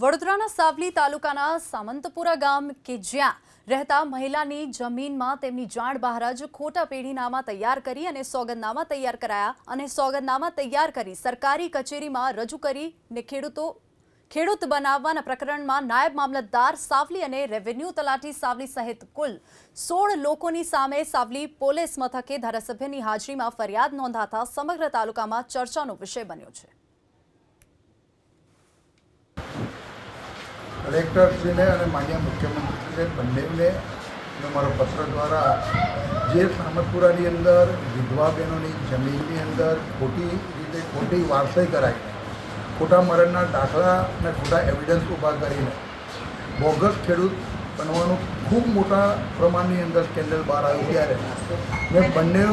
વડોદરાના સાવલી તાલુકાના સામંતપુરા ગામ કે જ્યાં રહેતા મહિલાની જમીનમાં તેમની જાણ બહાર જ ખોટા પેઢીનામા તૈયાર કરી અને સોગંદનામા તૈયાર કરાયા અને સોગંદનામા તૈયાર કરી સરકારી કચેરીમાં રજૂ કરીને ખેડૂતો ખેડૂત બનાવવાના પ્રકરણમાં નાયબ મામલતદાર સાવલી અને રેવન્યુ તલાટી સાવલી સહિત કુલ સોળ લોકોની સામે સાવલી પોલીસ મથકે ધારાસભ્યની હાજરીમાં ફરિયાદ નોંધાતા સમગ્ર તાલુકામાં ચર્ચાનો વિષય બન્યો છે. કલેક્ટરશ્રીને અને માન્ય મુખ્યમંત્રીશ્રીને બંનેને મારો પત્ર દ્વારા જે સામતપુરાની અંદર વિધવા બહેનોની જમીનની અંદર ખોટી રીતે ખોટી વારસાઈ કરાઈને ખોટા મરણના દાખલા અને ખોટા એવિડન્સ ઊભા કરીને બોગસ ખેડૂત બનવાનું ખૂબ મોટા પ્રમાણની અંદર સ્કેન્ડલ બહાર આવ્યું ત્યારે મેં બંને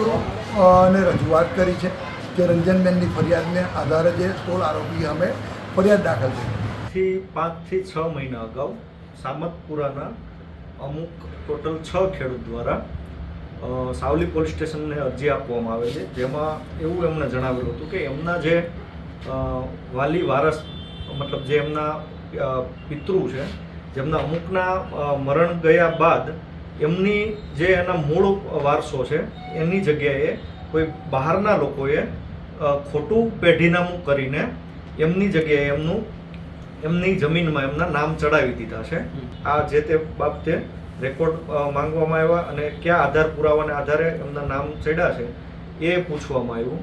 ને રજૂઆત કરી છે કે રંજનબેનની ફરિયાદને આધારે જે સોળ આરોપી અમે ફરિયાદ દાખલ કરી થી પાંચથી છ મહિના અગાઉ સામતપુરાના અમુક ટોટલ છ ખેડૂત દ્વારા સાવલી પોલીસ સ્ટેશનને અરજી આપવામાં આવે છે. જેમાં એવું એમણે જણાવેલું હતું કે એમના જે વાલી વારસ, મતલબ જે એમના પિતૃ છે, જેમના અમુકના મરણ ગયા બાદ એમની જે એના મૂળ વારસો છે, એની જગ્યાએ કોઈ બહારના લોકોએ ખોટું પેઢીનામું કરીને એમની જગ્યાએ એમનું એમની જમીનમાં એમના નામ ચડાવી દીધા છે. આ જે તે બાબતે રેકોર્ડ માંગવામાં આવ્યા અને કયા આધાર પુરાવાના આધારે એમના નામ ચડ્યા છે એ પૂછવામાં આવ્યું.